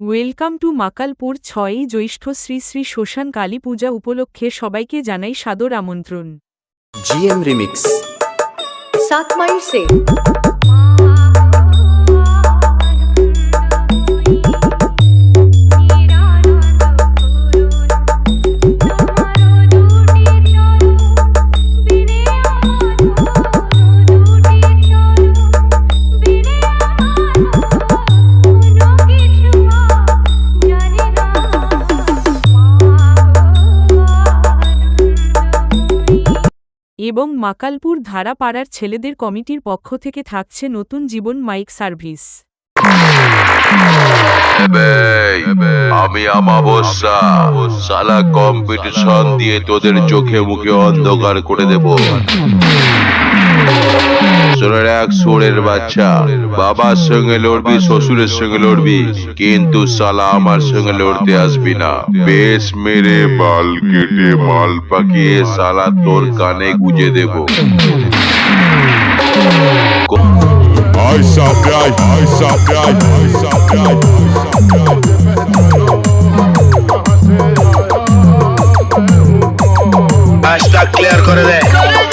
Welcome to Makalpur ছয়ই জ্যৈষ্ঠ শ্রী শ্রী শ্মশান কালী পূজা উপলক্ষে সবাইকে জানাই সাদর আমন্ত্রণ। GM remix. সাত মাইল সে এবং মাকালপুর ধারাপাড়ার ছেলেদের কমিটির পক্ষ থেকে থাকছে নতুন জীবন মাইক সার্ভিস। আমি সালা কম্পিটিশন দিয়ে তোদের চোখে মুখে অন্ধকার করে দেব। এক সোরের বাচ্চা। বাবার সঙ্গে লড়বি শ্বশুরের সঙ্গে লড়বি। কিন্তু সালা আমার সঙ্গে লড়তে আসবি না। বেশ মেরে বাল কেটে মাল পাকিয়ে সালা তোর কানে গুজে দেব। করে দে।